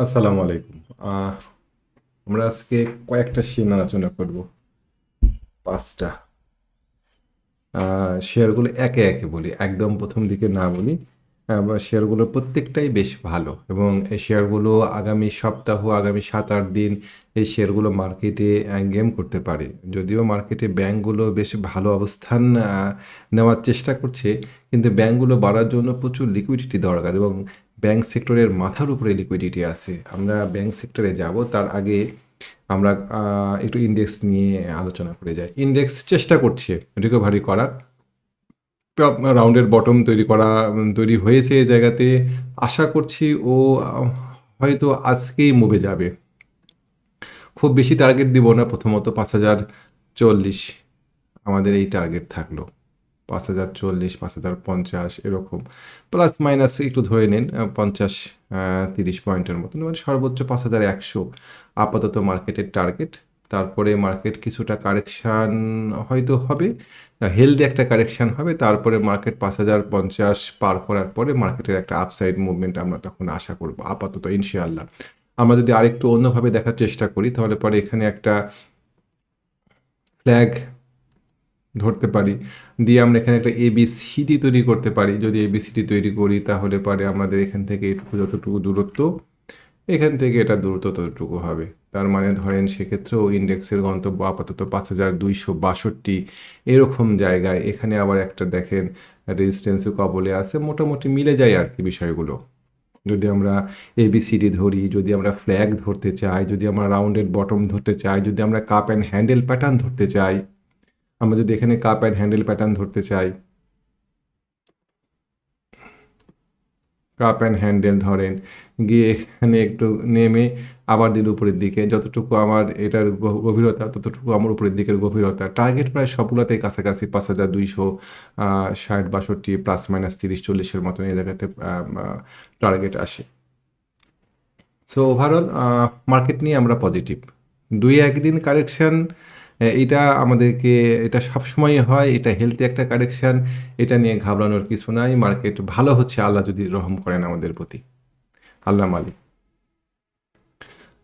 আসসালামু আলাইকুম। আমরা আজকে কয়েকটা শেয়ার আলোচনা করব। পাঁচটা। শেয়ারগুলো একে একে বলি, একদম প্রথম দিকে না বলি। আবার শেয়ারগুলো প্রত্যেকটাই বেশ ভালো এবং এই শেয়ারগুলো আগামী সপ্তাহ, আগামী সাত আট দিন এই শেয়ারগুলো মার্কেটে গেম করতে পারে। যদিও মার্কেটে ব্যাংকগুলো বেশ ভালো অবস্থান নেওয়ার চেষ্টা করছে, কিন্তু ব্যাংকগুলো বাড়ার জন্য প্রচুর লিকুইডিটি দরকার এবং ব্যাংক সেক্টরের মাথার উপরে লিকুইডিটি আছে। আমরা ব্যাংক সেক্টরে যাব, তার আগে আমরা একটু ইন্ডেক্স নিয়ে আলোচনা করে যাই। ইন্ডেক্স চেষ্টা করছে রিকভারি করার। রাউন্ডের বটম তৈরি করা, তৈরি হয়েছে এই জায়গাতে। আশা করছি ও, হয়তো আজকেই মুভে যাবে। খুব বেশি টার্গেট দিব না, প্রথমত পাঁচ হাজার চল্লিশ। আমাদের এই টার্গেট থাকল। পাঁচ হাজার চল্লিশ, পাঁচ হাজার পঞ্চাশ, এরকম। প্লাস মাইনাস একটু ধরে নিন পঞ্চাশ তিরিশ পয়েন্টের মতন। মানে সর্বোচ্চ পাঁচ হাজার একশো আপাতত মার্কেটের টার্গেট। তারপরে মার্কেট কিছুটা কারেকশান হয়তো হবে হেলদি একটা কারেকশান হবে। তারপরে মার্কেট পাঁচ হাজার পঞ্চাশ পার করার পরে মার্কেটের একটা আপসাইড মুভমেন্ট আমরা তখন আশা করব, আপাতত, ইনশাআল্লাহ। আমরা যদি আরেকটু অন্যভাবে দেখার চেষ্টা করি, তাহলে পরে এখানে একটা ফ্ল্যাগ ধরতে পারি। দিয়ে আমরা এখানে একটা এবিসিডি তৈরি করতে পারি। যদি এবিসিডি তৈরি করি, তাহলে পরে আমাদের এখান থেকে এটুকু যতটুকু দূরত্ব, এখান থেকে এটা দূরত্ব ততটুকু হবে। তার মানে ধরেন সেক্ষেত্রেও ইন্ডেক্সের গন্তব্য আপাতত পাঁচ হাজার দুইশো বাষট্টি। এরকম জায়গায় এখানে আবার একটা দেখেন রেজিস্ট্যান্সের কবলে আছে, মোটামুটি মিলে যায় আর কি বিষয়গুলো। যদি আমরা এবিসিডি ধরি, যদি আমরা ফ্ল্যাগ ধরতে চাই, যদি আমরা রাউন্ডেড বটম ধরতে চাই, যদি আমরা কাপ অ্যান্ড হ্যান্ডেল প্যাটার্ন ধরতে চাই আমরা যদি এখানে কাপ অ্যান্ড হ্যান্ডেল প্যাটার্ন ধরতে চাই কাপ অ্যান্ড হ্যান্ডেল ধরেন, গিয়ে এখানে একটু নেমে আবার দিল উপরের দিকে, যতটুকু আমার এটার গভীরতা, ততটুকু আমার উপরের দিকের গভীরতা। টার্গেট প্রায় সবগুলোতেই কাছাকাছি পাঁচ হাজার দুইশো ষাট, বাষট্টি প্লাস মাইনাস তিরিশ, চল্লিশের মতন এই জায়গাতে টার্গেট আসে। সো ওভারঅল মার্কেট নিয়ে আমরা পজিটিভ দুই একদিন কারেকশন এটা আমাদেরকে, এটা সবসময় হয়, এটা হেলদি একটা কারেকশন এটা নিয়ে ঘাবড়ানোর কিছু নাই মার্কেট ভালো হচ্ছে, আল্লাহ যদি রহম করেন আমাদের প্রতি। আল্লাহ মালিক।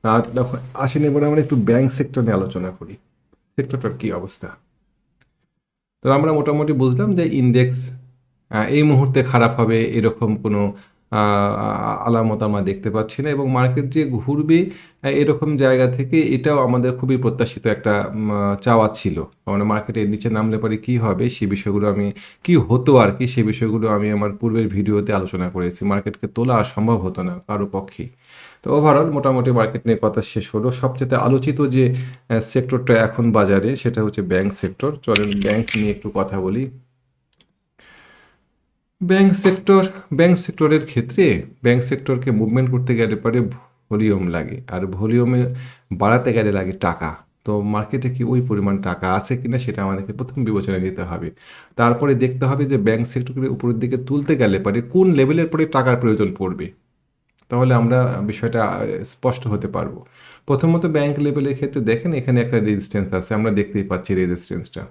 আর আসেন এবার আমরা একটু ব্যাংক সেক্টর নিয়ে আলোচনা করি। সেক্টরটার কি অবস্থা? তো আমরা মোটামুটি বুঝলাম যে ইন্ডেক্স এই মুহূর্তে খারাপ হবে, এরকম কোনো আলামত আমরা দেখতে পাচ্ছি না। এবং মার্কেট যে ঘুরবে এরকম জায়গা থেকে এটাও আমাদের খুবই প্রত্যাশিত একটা চাওয়া ছিল। মানে মার্কেটের নিচে নামলে পরে কি হবে সেই বিষয়গুলো আমি, কি হতো আর কি সেই বিষয়গুলো আমি আমার পূর্বের ভিডিওতে আলোচনা করেছি। মার্কেটকে তোলা সম্ভব হতো না কারও পক্ষে। তো ওভারঅল মোটামুটি মার্কেট নিয়ে কথা শেষ হলো। সবচেয়ে আলোচিত যে সেক্টরটা এখন বাজারে, সেটা হচ্ছে ব্যাংক সেক্টর চলেন ব্যাংক নিয়ে একটু কথা বলি। ব্যাংক সেক্টর, ব্যাংক সেক্টরের ক্ষেত্রে ব্যাংক সেক্টরকে মুভমেন্ট করতে গেলে পরে ভলিউম লাগে। আর ভলিউমে বাড়াতে গেলে লাগে টাকা। তো মার্কেটে কি ওই পরিমাণ টাকা আছে কিনা সেটা আমাদেরকে প্রথম বিবেচনায় নিতে হবে। তারপরে দেখতে হবে যে ব্যাংক সেক্টরকে উপরের দিকে তুলতে গেলে পরে কোন লেভেলের পরে টাকার প্রয়োজন পড়বে। তাহলে আমরা বিষয়টা স্পষ্ট হতে পারব। প্রথমত ব্যাংক লেভেলের ক্ষেত্রে দেখেন এখানে একটা রেজিস্ট্যান্স আছে। আমরা দেখতেই পাচ্ছি রেজিস্ট্যান্সটা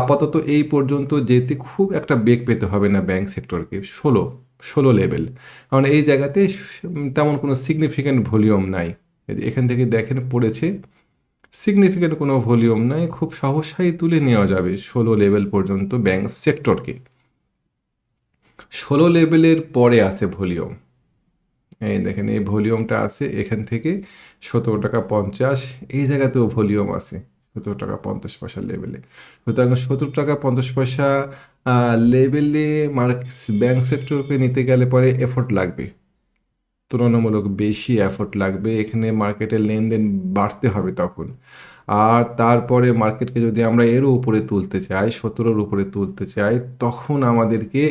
আপাতত এই পর্যন্ত যেতে খুব একটা বেগ পেতে হবে না ব্যাংক সেক্টরকে ষোলো ষোলো লেভেল কারণ এই জায়গাতে তেমন কোনো সিগনিফিক্যান্ট ভলিউম নাই। এখান থেকে দেখেন পড়েছে সিগনিফিক্যান্ট কোনো ভলিউম নাই, খুব সহসাই তুলে নেওয়া যাবে ষোলো লেভেল পর্যন্ত ব্যাংক সেক্টরকে ষোলো লেভেলের পরে আছে ভলিউম এই দেখেন, এই ভলিউমটা আছে এখান থেকে সতেরো টাকা পঞ্চাশ, এই জায়গাতেও ভলিউম আছে। সতেরো টাকা, পঞ্চাশ পয়সা লেভেলে সুতরাং সতেরো টাকা, পঞ্চাশ পয়সা লেভেলে মার্ক ব্যাংক সেক্টরকে নিতে গেলে পরে এফোর্ট লাগবে। তুলনামূলক বেশি এফোর্ট লাগবে। এখানে মার্কেটের লেনদেন বাড়তে হবে তখন। আর তারপরে মার্কেটকে যদি আমরা এরও উপরে তুলতে চাই, সতেরোর উপরে তুলতে চাই, তখন আমাদেরকে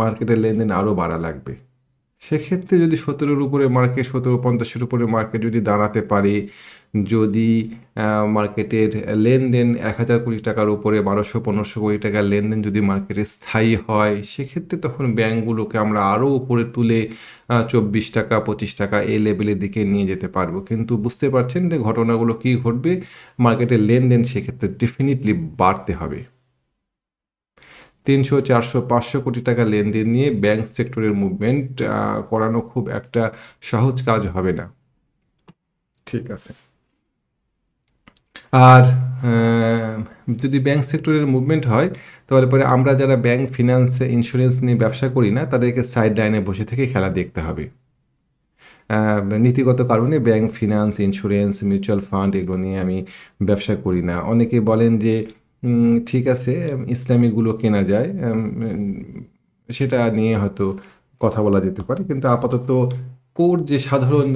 মার্কেটের লেনদেন আরও বাড়া লাগবে। সেক্ষেত্রে যদি সতেরোর উপরে মার্কেট সতেরো, পঞ্চাশের উপরে মার্কেট যদি দাঁড়াতে পারে যদি মার্কেটের লেনদেন এক হাজার কোটি টাকার উপরে বারোশো, পনেরোশো কোটি টাকার লেনদেন যদি মার্কেটে স্থায়ী হয়, সেক্ষেত্রে তখন ব্যাংকগুলোকে আমরা আরও উপরে তুলে চব্বিশ টাকা, পঁচিশ টাকা এই লেভেলের দিকে নিয়ে যেতে পারব। কিন্তু বুঝতে পারছেন যে ঘটনাগুলো কী ঘটবে? মার্কেটের লেনদেন সেক্ষেত্রে ডেফিনেটলি বাড়তে হবে। তিনশো, চারশো, পাঁচশো কোটি টাকা লেনদেন নিয়ে ব্যাংক সেক্টরের মুভমেন্ট করানো খুব একটা সহজ কাজ হবে না। ঠিক আছে। আর যদি ব্যাংক সেক্টরের মুভমেন্ট হয়, তাহলে পরে আমরা যারা ব্যাংক ফিনান্স ইন্স্যুরেন্স নিয়ে ব্যবসা করি না, তাদেরকে সাইড লাইনে বসে থেকে খেলা দেখতে হবে। নীতিগত কারণে bank finance insurance mutual fund এগুলো নিয়ে আমি ব্যবসা করি না। অনেকে বলেন যে ঠিক আছে ইসলামিকগুলো কেনা যায় সেটা নিয়ে হয়তো কথা বলা যেতে পারে, কিন্তু আপাতত কোর যে সাধারণ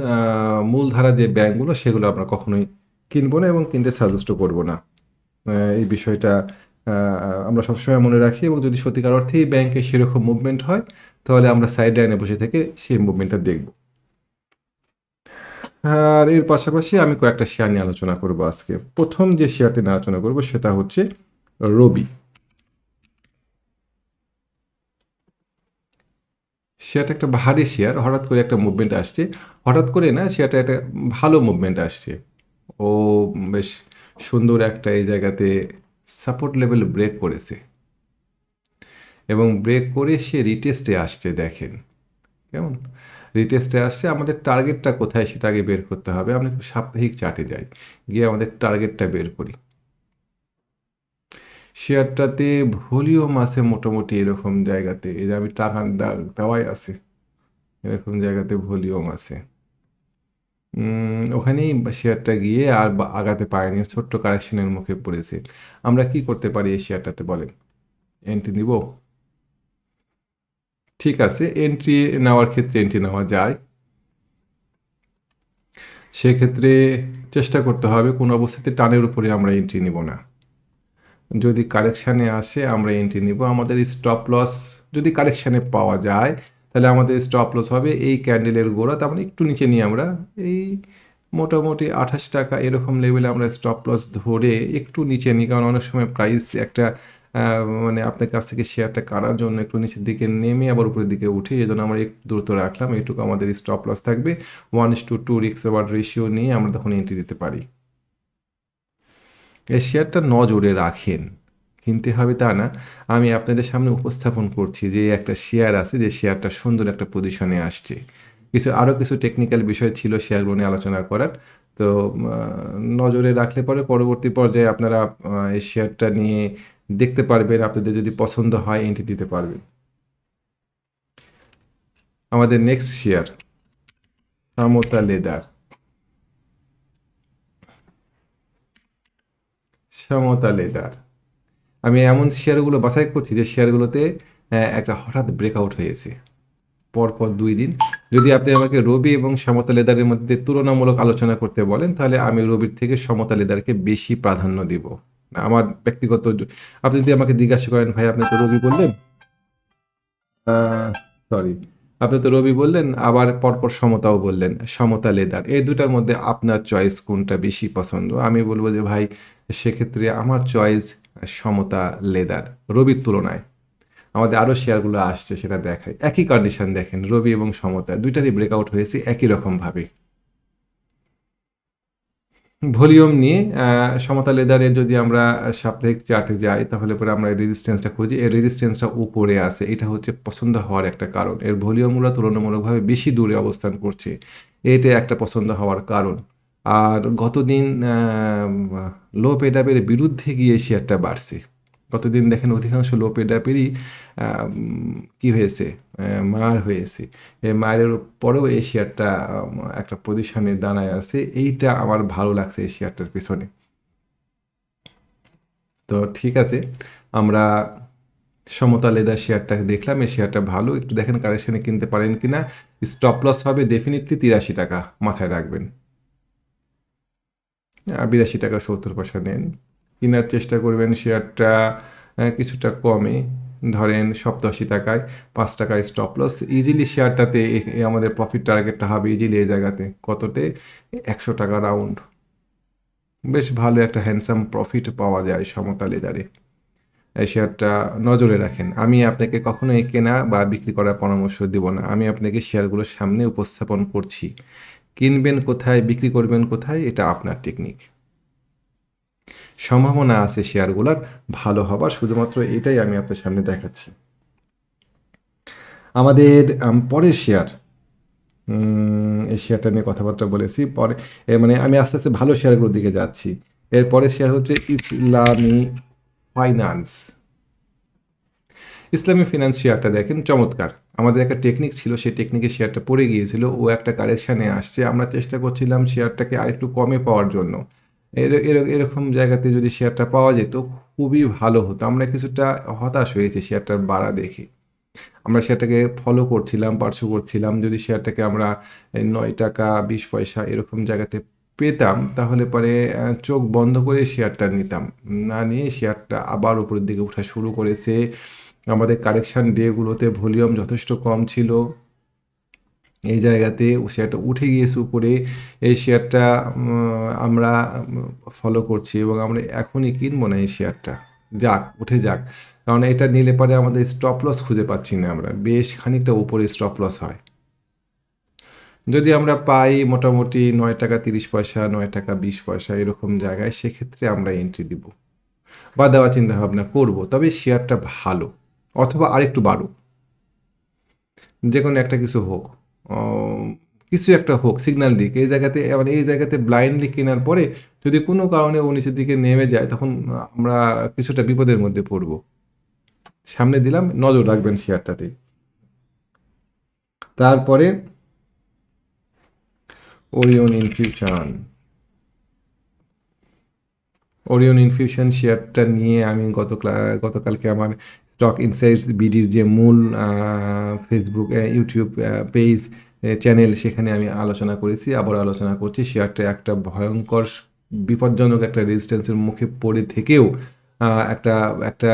মূলধারা যে ব্যাংকগুলো সেগুলো আমরা কখনোই কিনবো না এবং কিনতে সাজেস্টও করব না। এই বিষয়টা আমরা সবসময় মনে রাখি এবং যদি সত্যিকার অর্থেই ব্যাংকে সেরকম মুভমেন্ট হয়, তাহলে আমরা সাইড লাইনে বসে থেকে সেই মুভমেন্টটা দেখব। আর এর পাশাপাশি আমি কয়েকটা শেয়ার নিয়ে আলোচনা করব আজকে। প্রথম যে শেয়ারটি নিয়ে আলোচনা করব, সেটা হচ্ছে রবি শেয়ারটা একটা ভারী শেয়ার হঠাৎ করে একটা মুভমেন্ট আসছে। হঠাৎ করে না শেয়ারটা একটা ভালো মুভমেন্ট আসছে। ও বেশ সুন্দর একটা এই জায়গাতে সাপোর্ট লেভেল ব্রেক করেছে। এবং ব্রেক করে সে রিটেস্টে আসছে, দেখেন। কেমন? রিটেস্টে আসছে, আমাদের টার্গেটটা কোথায় সেটা আগে বের করতে হবে। আমরা একটু সাপ্তাহিক চার্টে যাই, গিয়ে আমাদের টার্গেটটা বের করি। শেয়ারটাতে ভলিউম আছে মোটামুটি এরকম জায়গাতে। এই যে আমি টাকা দেওয়াই আছে, এরকম জায়গাতে ভলিউম আছে। উম, ওখানেই শেয়ারটা গিয়ে আর আগাতে পারেনি ছোট্ট কারেকশনের মুখে পড়েছে। আমরা কি করতে পারি এই শেয়ারটাতে বলেন? এন্ট্রি নিব? ঠিক আছে এন্ট্রি নেওয়ার ক্ষেত্রে এন্ট্রি নেওয়া যায়। সেক্ষেত্রে চেষ্টা করতে হবে কোনো অবস্থাতে টানের উপরে আমরা এন্ট্রি নিব না। যদি কারেকশানে আসে আমরা এন্ট্রি নিব। আমাদের স্টপ লস যদি কারেকশানে পাওয়া যায় তাহলে আমাদের স্টপ লস হবে এই ক্যান্ডেলের গোড়া। তার মানে একটু নিচে নিয়ে আমরা এই মোটামুটি আঠাশ টাকা এরকম লেভেলে আমরা স্টপ লস ধরে একটু নিচে নিই। কারণ অনেক সময় প্রাইস একটা মানে আপনার কাছ থেকে শেয়ারটা কাটার জন্য একটু নিচের দিকে নেমে আবার উপরের দিকে উঠে এই জন্য আমরা একটু দ্রুত রাখলাম। এইটুকু আমাদের স্টপ লস থাকবে। ওয়ান ইস টু টু রিক্স আবার রেশিও নিয়ে আমরা তখন এন্ট্রি দিতে পারি। এই শেয়ারটা নজরে রাখেন। কিনতে হবে তা না। আমি আপনাদের সামনে উপস্থাপন করছি যে একটা শেয়ার আছে, যে শেয়ারটা সুন্দর একটা পজিশনে আসছে। কিছু আরও কিছু টেকনিক্যাল বিষয় ছিল শেয়ারগুলো নিয়ে আলোচনা করার। তো নজরে রাখলে পরে পরবর্তী পর্যায়ে আপনারা এই শেয়ারটা নিয়ে দেখতে পারবেন, আপনাদের যদি পছন্দ হয় এন্ট্রি দিতে পারবেন। আমাদের next share Samta leather. Samta leather. আমি এমন শেয়ারগুলো বাছাই করছি যে শেয়ারগুলোতে একটা হঠাৎ ব্রেকআউট হয়েছে। পরপর দুই দিন। যদি আপনি আমাকে রবি এবং সমতা লেদারের মধ্যে তুলনামূলক আলোচনা করতে বলেন, তাহলে আমি রবির থেকে সমতা লেদারকে বেশি প্রাধান্য দিব। আমার ব্যক্তিগত আপনি যদি আমাকে জিজ্ঞাসা করেন, ভাই, আপনি তো রবি বললেন? সরি আপনি তো রবি বললেন, আবার পরপর সমতাও বললেন, সমতা লেদার। এই দুটার মধ্যে আপনার চয়েস কোনটা বেশি পছন্দ? আমি বলব যে, ভাই, সেক্ষেত্রে আমার চয়েস সমতা লেদার, রবির তুলনায়। আমাদের আরও শেয়ারগুলো আসছে, সেটা দেখায় একই কন্ডিশন দেখেন, রবি এবং সমতা। দুইটারই ব্রেকআউট হয়েছে, একই রকমভাবে ভলিউম নিয়ে সমতা লেদারে যদি আমরা সাপ্তাহিক চার্টে যাই, তাহলে পরে আমরা রেজিস্ট্যান্সটা খুঁজি। এই রেজিস্ট্যান্সটা উপরে আছে, এটা হচ্ছে পছন্দ হওয়ার একটা কারণ। এর ভলিউমগুলো তুলনামূলকভাবে বেশি দূরে অবস্থান করছে। এটা একটা পছন্দ হওয়ার কারণ। আর গতদিন লো পেডাপের বিরুদ্ধে গিয়ে শেয়ারটা বাড়ছে। গতদিন দেখেন অধিকাংশ লো পেডাপেরই কি হয়েছে? মার হয়েছে। এই মায়ের পরেও এই শেয়ারটা একটা পজিশনে দাঁড়ায় আছে। এইটা আমার ভালো লাগছে এই শেয়ারটার পিছনে। তো ঠিক আছে, আমরা সমতা লেদার শেয়ারটা দেখলাম। এই শেয়ারটা ভালো। একটু দেখেন কারেকশনে কিনতে পারেন কিনা। স্টপ লস হবে। ডেফিনেটলি তিরাশি টাকা মাথায় রাখবেন। বিরাশি টাকা সত্তর পয়সা নেন কেনার চেষ্টা করবেন শেয়ারটা কিছুটা কমে ধরেন সপ্তাশি টাকায় পাঁচ টাকায় স্টপ লস ইজিলি শেয়ারটাতে আমাদের প্রফিট টার্গেটটা হবে ইজিলি এই জায়গাতে। কততে একশো টাকা রাউন্ড বেশ ভালো একটা হ্যান্ডসাম প্রফিট পাওয়া যায় সমতা লেদারে এই শেয়ারটা নজরে রাখেন। আমি আপনাকে কখনোই কেনা বা বিক্রি করার পরামর্শ দেব না। আমি আপনাকে শেয়ারগুলোর সামনে উপস্থাপন করছি। কিনবেন কোথায়, বিক্রি করবেন কোথায়, এটা আপনার টেকনিক সম্ভাবনা আছে শেয়ারগুলোর, ভালো হবার, শুধুমাত্র এটাই আমি আপনার সামনে দেখাচ্ছি। আমাদের পরের শেয়ার। এই শেয়ারটা নিয়ে কথাবার্তা বলেছি, পরে মানে আমি আস্তে আস্তে ভালো শেয়ারগুলোর দিকে যাচ্ছি। এরপরে শেয়ার হচ্ছে ইসলামী ফাইন্যান্স। ইসলামী ফিনান্স শেয়ারটা দেখেন, চমৎকার। আমাদের একটা টেকনিক ছিল, সেই টেকনিকে শেয়ারটা পড়ে গিয়েছিল, ও একটা কারেকশানে আসছে। আমরা চেষ্টা করছিলাম শেয়ারটাকে আরেকটু কমে পাওয়ার জন্য। এর- এর- এরকম জায়গাতে যদি শেয়ারটা পাওয়া যেত, খুবই ভালো হতো। আমরা কিছুটা হতাশ হয়েছি শেয়ারটার বাড়া দেখে। আমরা শেয়ারটাকে ফলো করছিলাম পার্শ্ব করছিলাম। যদি শেয়ারটাকে আমরা নয় টাকা, বিশ পয়সা এরকম জায়গাতে পেতাম, তাহলে পরে চোখ বন্ধ করে শেয়ারটা নিতাম। না নিয়ে শেয়ারটা আবার উপরের দিকে ওঠা শুরু করেছে। আমাদের কারেকশান ডেগুলোতে ভলিউম যথেষ্ট কম ছিল। এই জায়গাতে শেয়ারটা উঠে গিয়েছে উপরে। এই শেয়ারটা আমরা ফলো করছি এবং আমরা এখনই কিনবো না এই শেয়ারটা। যাক, উঠে যাক। কারণ এটা নিলে পরে আমাদের স্টপ লস খুঁজে পাচ্ছি না আমরা। বেশ খানিকটা উপরে স্টপ লস হয়। যদি আমরা পাই মোটামুটি নয় টাকা তিরিশ পয়সা, নয় টাকা বিশ পয়সা এরকম জায়গায়, সেক্ষেত্রে আমরা এন্ট্রি দিব। বা দেওয়ার চিন্তা ভাবনা করব। তবে শেয়ারটা ভালো। অথবা আরেকটু বাড়ুক। যে কোনো একটা কিছু হোক। কিছু একটা হোক সিগন্যাল দিক। এই জায়গাতে মানে এই জায়গাতে ব্লাইন্ডলি কেনার পরে যদি কোনো কারণে ও নিচের দিকে নেমে যায়, তখন আমরা কিছুটা বিপদের মধ্যে পড়ব। সামনে দিলাম, নজর রাখবেন শেয়ারটাতে। তারপরে ওরিয়ন ইনফিউশন ওরিয়ন ইনফিউশন শেয়ারটা নিয়ে আমি গত ক্লা- গতকালকে আমার স্টক ইনসাইটস বিডির যে মূল ফেসবুক ইউটিউব পেজ চ্যানেল সেখানে আমি আলোচনা করেছি আবার আলোচনা করছি। শেয়ারটা একটা ভয়ঙ্কর বিপজ্জনক একটা রেজিস্ট্যান্সের মুখে পড়ে থেকেও একটা একটা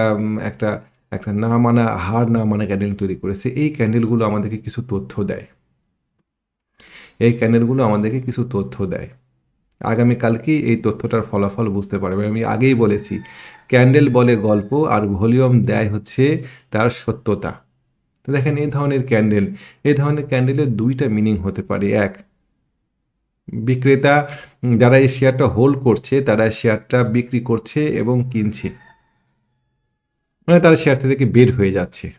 একটা একটা না মানা, হার না মানা ক্যান্ডেল তৈরি করেছে। এই ক্যান্ডেলগুলো আমাদেরকে কিছু তথ্য দেয়। এই ক্যান্ডেলগুলো আমাদেরকে কিছু তথ্য দেয়। আগামীকালকেই এই তথ্যটার ফলাফল বুঝতে পারবে। আমি আগেই বলেছি, ক্যান্ডেল বলে গল্প আর ভলিউম দেয় হচ্ছে তার সত্যতা। তো দেখেন, এই ধরনের ক্যান্ডেল, এই ধরনের ক্যান্ডেলের দুইটা মিনিং হতে পারে। এক, বিক্রেতা, যারা এই শেয়ারটা হোল্ড করছে, তারা শেয়ারটা বিক্রি করছে এবং কিনছে। মানে তারা শেয়ার থেকে বের হয়ে যাচ্ছে।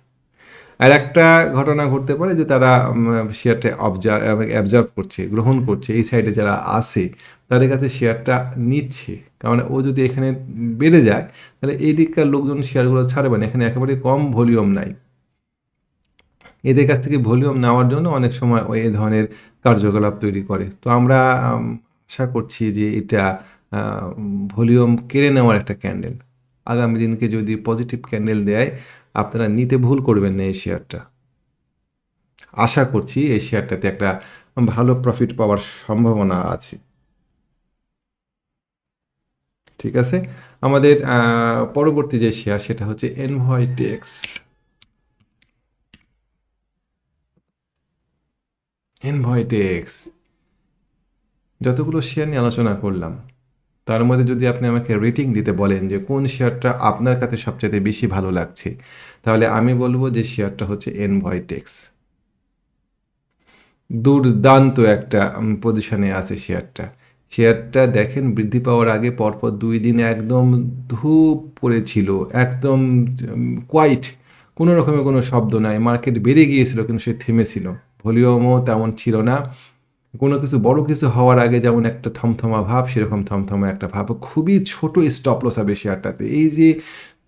আর একটা ঘটনা ঘটতে পারে যে তারা শেয়ারটা অবজার্ভ অ্যাবজার্ভ করছে, গ্রহণ করছে। এই সাইডে যারা আসে তাদের কাছে শেয়ারটা নিচ্ছে। কারণ ও যদি এখানে বেড়ে যায় তাহলে এই দিককার লোকজন শেয়ারগুলো ছাড়বে না। এখানে একেবারে কম ভলিউম নাই। এদের কাছ থেকে ভলিউম নেওয়ার জন্য অনেক সময় ওই ধরনের কার্যকলাপ তৈরি করে। তো আমরা আশা করছি যে এটা ভলিউম কেড়ে নেওয়ার একটা ক্যান্ডেল আগামী দিনকে যদি পজিটিভ ক্যান্ডেল দেয়, আপনারা নিতে ভুল করবেন না এই শেয়ারটা আশা করছি এই শেয়ারটাতে একটা ভালো প্রফিট পাওয়ার সম্ভাবনা আছে। ঠিক আছে? আমাদের পরবর্তী যে শেয়ার সেটা হচ্ছে এনভয়টেক্স এনভয়টেক্স যতগুলো শেয়ার নিয়ে আলোচনা করলাম, তার মধ্যে যদি আপনি আমাকে রেটিং দিতে বলেন যে কোন শেয়ারটা আপনার কাছে সবচেয়ে বেশি ভালো লাগছে, তাহলে আমি বলব যে শেয়ারটা হচ্ছে এনভয়টেক্স দুর্দান্ত একটা পজিশনে আছে শেয়ারটা শেয়ারটা দেখেন, বৃদ্ধি পাওয়ার আগে পরপর দুই দিন একদম ধূপ পড়েছিল একদম কোয়াইট কোনো রকমের কোনো শব্দ নাই মার্কেট বেড়ে গিয়েছিল কিন্তু সে থেমেছিল। ভলিউমও তেমন ছিল না। কোনো কিছু, বড় কিছু হওয়ার আগে যেমন একটা থমথমা ভাব, সেরকম থমথমা একটা ভাব। খুবই ছোট স্টপ লস হবে শেয়ারটাতে। এই যে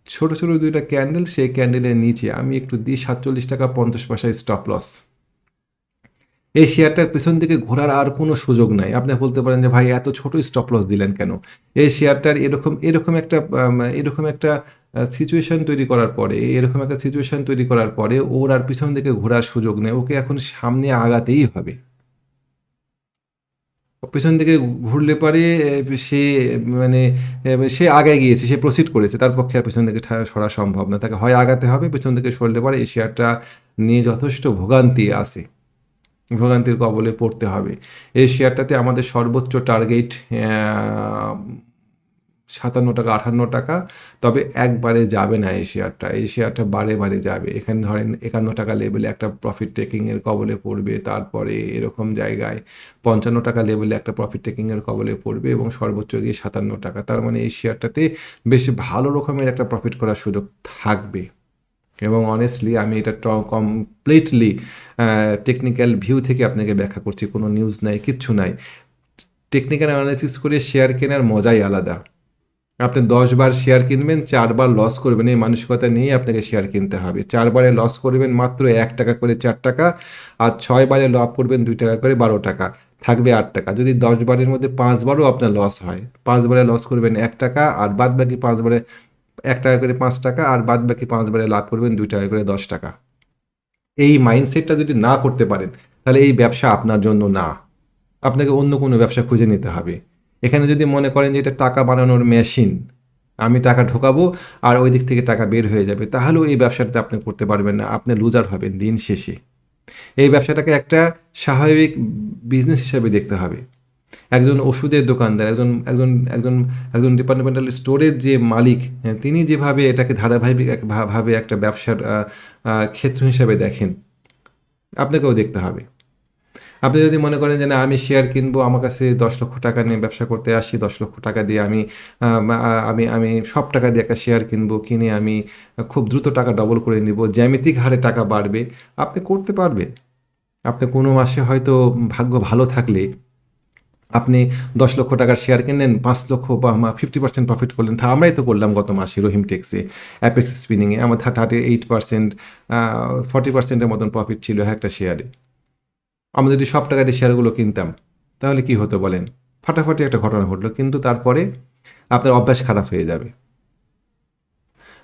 ছোট ছোট দুইটা ক্যান্ডেল সেই ক্যান্ডেলের নিচে আমি একটু দিই, সাতচল্লিশ টাকা পঞ্চাশ পয়সা স্টপ লস এই শেয়ারটার পেছন থেকে ঘোরার আর কোনো সুযোগ নাই। আপনি বলতে পারেন যে, ভাই, এত ছোট স্টপ লস দিলেন কেন? এই শেয়ারটার এরকম এরকম একটা এরকম একটা সিচুয়েশন তৈরি করার পরে, এরকম একটা সিচুয়েশন তৈরি করার পরে ওর আর পিছন দিকে ঘোরার সুযোগ নেই। ওকে এখন সামনে আগাতেই হবে। পেছন দিকে ঘুরলে পারে সে মানে সে আগে গিয়েছে, সে প্রসিড করেছে, তার পক্ষে আর পেছন দিকে সরা সম্ভব না। তাকে হয় আগাতে হবে, পেছন দিকে সরলে পারে এই শেয়ারটা নিয়ে যথেষ্ট ভোগান্তি আছে। ভোগান্তির কবলে পড়তে হবে। এই শেয়ারটাতে আমাদের সর্বোচ্চ টার্গেট সাতান্ন টাকা আটান্ন টাকা। তবে একবারে যাবে না এই শেয়ারটা এই শেয়ারটা বারে বারে যাবে। এখানে ধরেন একান্ন টাকা লেভেলে একটা প্রফিট টেকিংয়ের কবলে পড়বে। তারপরে এরকম জায়গায় পঞ্চান্ন টাকা লেভেলে একটা প্রফিট টেকিংয়ের কবলে পড়বে এবং সর্বোচ্চ গিয়ে সাতান্ন টাকা। তার মানে এই শেয়ারটাতে বেশ ভালো রকমের একটা প্রফিট করার সুযোগ থাকবে। এবং অনেস্টলি আমি এটা কমপ্লিটলি টেকনিক্যাল ভিউ থেকে আপনাকে ব্যাখ্যা করছি। কোনো নিউজ নাই, কিচ্ছু নাই। টেকনিক্যাল অ্যানালাইসিস করে শেয়ার কেনার মজাই আলাদা। আপনি দশ বার শেয়ার কিনবেন চারবার লস করবেন। এই মানসিকতা নিয়েই আপনাকে শেয়ার কিনতে হবে। চারবারে লস করবেন মাত্র এক টাকা করে চার টাকা, আর ছয় বারে লাভ করবেন দুই টাকা করে বারো টাকা। থাকবে আট টাকা। যদি দশ বারের মধ্যে পাঁচবারও আপনার লস হয় পাঁচবারে লস করবেন এক টাকা, আর বাদ বাকি পাঁচবারে এক টাকা করে পাঁচ টাকা আর বাদ বাকি পাঁচবারে লাভ করবেন দুই টাকা করে দশ টাকা। এই মাইন্ডসেটটা যদি না করতে পারেন, তাহলে এই ব্যবসা আপনার জন্য না। আপনাকে অন্য কোনো ব্যবসা খুঁজে নিতে হবে। এখানে যদি মনে করেন যে এটা টাকা বানানোর মেশিন আমি টাকা ঢোকাবো আর ওই দিক থেকে টাকা বের হয়ে যাবে, তাহলেও এই ব্যবসাটাতে আপনি করতে পারবেন না। আপনি লুজার হবেন দিন শেষে। এই ব্যবসাটাকে একটা স্বাভাবিক বিজনেস হিসাবে দেখতে হবে। একজন ওষুধের দোকানদার একজন একজন একজন একজন ডিপার্টমেন্টাল স্টোরের যে মালিক হ্যাঁ, তিনি যেভাবে এটাকে ধারাবাহিক এক ভাবে একটা ব্যবসার ক্ষেত্র হিসাবে দেখেন আপনাকেও দেখতে হবে। আপনি যদি মনে করেন যে না আমি শেয়ার কিনবো আমার কাছে দশ লক্ষ টাকা নিয়ে ব্যবসা করতে আসি দশ লক্ষ টাকা দিয়ে আমি আমি আমি সব টাকা দিয়ে একটা শেয়ার কিনবো কিনে আমি খুব দ্রুত টাকা ডবল করে নিব জ্যামিতিক হারে টাকা বাড়বে আপনি করতে পারবেন। আপনি কোনো মাসে হয়তো ভাগ্য ভালো থাকলে আপনি দশ লক্ষ টাকার শেয়ার কিনলেন, পাঁচ লক্ষ বা ফিফটি পার্সেন্ট প্রফিট করলেন, তা আমরাই তো করলাম গত মাসে রহিম টেক্সে অ্যাপেক্স স্পিনিংয়ে আমার থার্টি এইট পার্সেন্ট ফর্টি পার্সেন্টের মতন প্রফিট ছিল একটা শেয়ারে আমরা যদি সব টাকা দিয়ে শেয়ারগুলো কিনতাম, তাহলে কি হতো বলেন? ফাটাফাটি একটা ঘটনা ঘটলো, কিন্তু তারপরে আপনার অভ্যাস খারাপ হয়ে যাবে।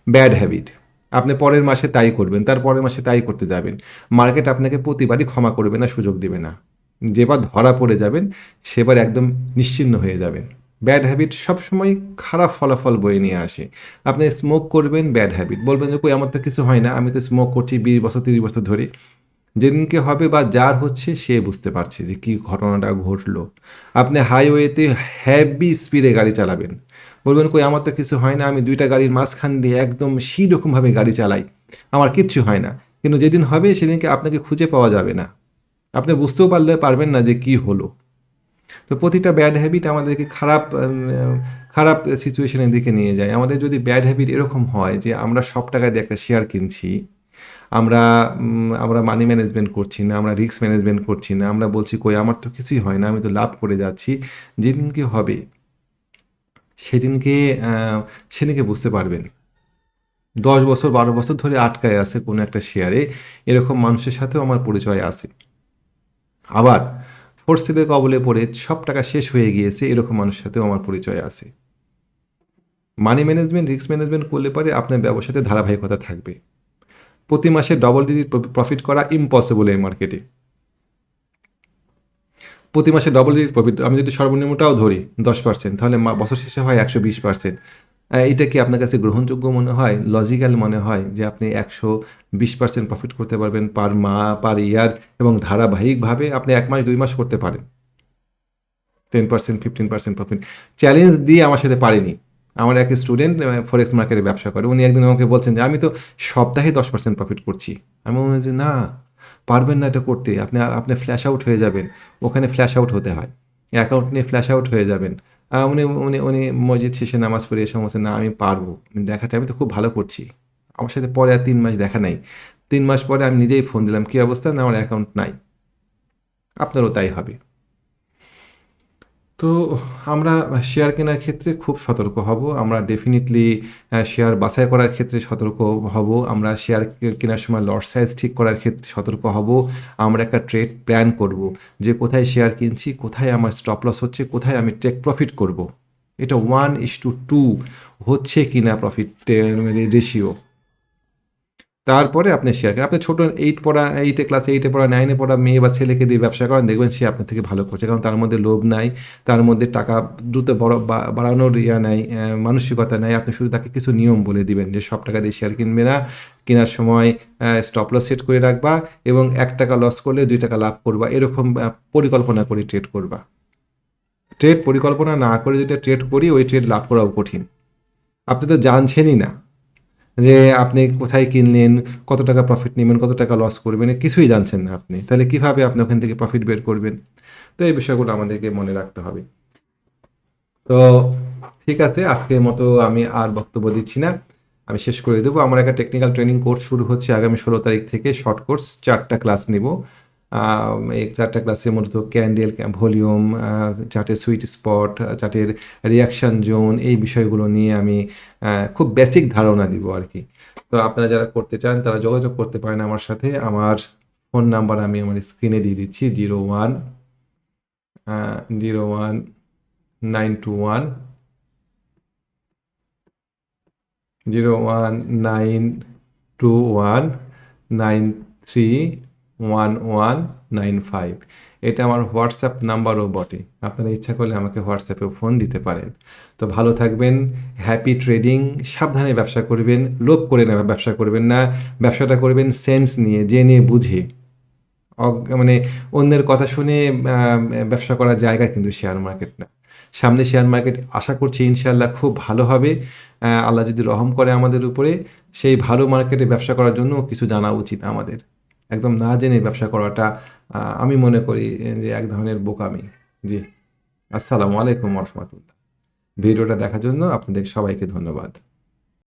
ব্যাড হ্যাবিট আপনি পরের মাসে তাই করবেন তার পরের মাসে তাই করতে যাবেন। মার্কেট আপনাকে প্রতিবারই ক্ষমা করবে না, সুযোগ দেবে না। যেবার ধরা পড়ে যাবেন সেবার একদম নিশ্চিন্ন হয়ে যাবেন। ব্যাড হ্যাবিট সবসময় খারাপ ফলাফল বয়ে নিয়ে আসে। আপনি স্মোক করবেন, ব্যাড হ্যাবিট। বলবেন যে, কই, আমার তো কিছু হয় না, আমি তো স্মোক করছি বিশ বছর, তিরিশ বছর ধরে। যেদিনকে হবে বা যার হচ্ছে, সে বুঝতে পারছে যে, কী ঘটনাটা ঘটলো। আপনি হাইওয়েতে হ্যাভি স্পিডে গাড়ি চালাবেন। বলবেন, কই, আমার তো কিছু হয় না, আমি দুইটা গাড়ির মাঝখান দিয়ে একদম সেই রকমভাবে গাড়ি চালাই। আমার কিচ্ছু হয় না। কিন্তু যেদিন হবে, সেদিনকে আপনাকে খুঁজে পাওয়া যাবে না। আপনি বুঝতেও পারলে পারবেন না যে কি হলো। তো প্রতিটা ব্যাড হ্যাবিট আমাদেরকে খারাপ খারাপ সিচুয়েশনের দিকে নিয়ে যায়। আমাদের যদি ব্যাড হ্যাবিট এরকম হয় যে আমরা সব টাকা দিয়ে একটা শেয়ার কিনছি, আমরা আমরা মানি ম্যানেজমেন্ট করছি না, আমরা রিস্ক ম্যানেজমেন্ট করছি না, আমরা বলছি, কই, আমার তো কিছুই হয় না, আমি তো লাভ করে যাচ্ছি। যেদিনকে হবে, সেদিনকে সেদিনকে বুঝতে পারবেন। দশ বছর, বারো বছর ধরে আটকায় আছে কোনো একটা শেয়ারে এরকম মানুষের সাথেও আমার পরিচয় আছে। আবার ফোর্সেলের কবলে পড়ে সব টাকা শেষ হয়ে গিয়েছে, এরকম মানুষের সাথেও আমার পরিচয় আছে। মানি ম্যানেজমেন্ট, রিস্ক ম্যানেজমেন্ট করলে পরে আপনার ব্যবসাতে ধারাবাহিকতা থাকবে। প্রতি মাসে ডবল ডিজিট প্রফিট করা ইম্পসিবল এই মার্কেটে। প্রতি মাসে ডবল ডিজিট প্রফিট, আমি যদি সর্বনিম্নটাও ধরি দশ পার্সেন্ট, তাহলে বছর শেষে হয় একশো বিশ পার্সেন্ট। এটা কি আপনার কাছে গ্রহণযোগ্য মনে হয়? লজিক্যাল মনে হয় যে আপনি একশো বিশ পার্সেন্ট প্রফিট করতে পারবেন পার মা পার ইয়ার এবং ধারাবাহিকভাবে আপনি এক মাস, দুই মাস করতে পারেন। Ten percent fifteen percent profit challenge দিয়ে আমার সাথে পারেনি। আমার এক স্টুডেন্ট ফরেক্স মার্কেটে ব্যবসা করে। উনি একদিন আমাকে বলছেন যে, আমি তো সপ্তাহে দশ পার্সেন্ট প্রফিট করছি। আমি বললাম যে, না, পারবেন না এটা করতে। আপনি আপনি ফ্ল্যাশ আউট হয়ে যাবেন। ওখানে ফ্ল্যাশ আউট হতে হয়। অ্যাকাউন্ট নিয়ে ফ্ল্যাশ আউট হয়ে যাবেন। উনি উনি উনি মসজিদ শেষে নামাজ পড়ে এসে বলছে, না, আমি পারব। দেখাচ্ছে, আমি তো খুব ভালো করছি। আমার সাথে পরে আর তিন মাস দেখা নাই। তিন মাস পরে আমি নিজেই ফোন দিলাম, কী অবস্থা? না, আমার অ্যাকাউন্ট নাই। আপনারও তাই হবে। তো আমরা শেয়ার কেনার ক্ষেত্রে খুব সতর্ক হব। আমরা ডেফিনেটলি শেয়ার বাছাই করার ক্ষেত্রে সতর্ক হব। আমরা শেয়ার কেনার সময় লট সাইজ ঠিক করার ক্ষেত্রে সতর্ক হব। আমরা একটা ট্রেড প্ল্যান করব যে কোথায় শেয়ার কিনছি, কোথায় আমার স্টপ লস হচ্ছে, কোথায় আমি টেক প্রফিট করব। এটা ওয়ান ইস টু টু হচ্ছে কিনা প্রফিট রেশিও তারপরে আপনি শেয়ার করেন। আপনি ছোট এইট পড়া এইটে ক্লাস এইটে পড়া নাইনে পড়া মেয়ে বা ছেলেকে দিয়ে ব্যবসা করেন, দেখবেন সে আপনার থেকে ভালো করছে। কারণ তার মধ্যে লোভ নাই, তার মধ্যে টাকা দ্রুত বড় বাড়ানোর ইয়া নাই মানসিকতা নাই। আপনি শুধু তাকে কিছু নিয়ম বলে দিবেন যে সব টাকা দিয়ে শেয়ার কিনবে না। কেনার সময় স্টপ লস সেট করে রাখবা এবং এক টাকা লস করলে দুই টাকা লাভ করবা। এরকম পরিকল্পনা করে ট্রেড করবা। ট্রেড পরিকল্পনা না করে যদি ট্রেড করি, ওই ট্রেড লাভ করাও কঠিন। আপনি তো জানছেনই না। যে আপনি কোথায় কিনলেন, কত টাকা প্রফিট নেবেন, কত টাকা লস করবেন কিছুই জানছেন না আপনি। তাহলে কীভাবে আপনি ওখান থেকে প্রফিট বের করবেন? তো এই বিষয়গুলো আমাদেরকে মনে রাখতে হবে। তো ঠিক আছে আজকের মতো আমি আর বক্তব্য দিচ্ছি না। আমি শেষ করে দেবো। আমার একটা টেকনিক্যাল ট্রেনিং কোর্স শুরু হচ্ছে আগামী ষোলো তারিখ থেকে। শর্ট কোর্স চারটা ক্লাস নিব। এই চারটা ক্লাসের মধ্যে ক্যান্ডেল ভলিউম চার্টের সুইট স্পট চার্টের রিয়াকশন জোন এই বিষয়গুলো নিয়ে আমি খুব বেসিক ধারণা দিব আর কি। তো আপনারা যারা করতে চান, তারা যোগাযোগ করতে পারেন আমার সাথে। আমার ফোন নাম্বার আমি আমার স্ক্রিনে দিয়ে দিচ্ছি, zero one zero one nine two one zero one nine two one nine three one one nine five এটা আমার হোয়াটসঅ্যাপ নাম্বারও বটে। আপনারা ইচ্ছা করলে আমাকে হোয়াটসঅ্যাপে ফোন দিতে পারেন। তো ভালো থাকবেন, হ্যাপি ট্রেডিং, সাবধানে ব্যবসা করবেন, লোভ করে না ব্যবসা করবেন না, ব্যবসাটা করবেন সেন্স নিয়ে, জেনে বুঝে। মানে অন্যের কথা শুনে ব্যবসা করার জায়গা কিন্তু শেয়ার মার্কেট না। সামনে শেয়ার মার্কেট আশা করছি ইনশাল্লাহ খুব ভালো হবে। আল্লাহ যদি রহম করে আমাদের উপরে, সেই ভালো মার্কেটে ব্যবসা করার জন্য কিছু জানা উচিত আমাদের। একদম না জেনে ব্যবসা করাটা আমি মনে করি যে এক ধরনের বোকামি। জি। আসসালামু আলাইকুম রহমতুল্লাহ। ভিডিওটা দেখার জন্য আপনাদের সবাইকে ধন্যবাদ।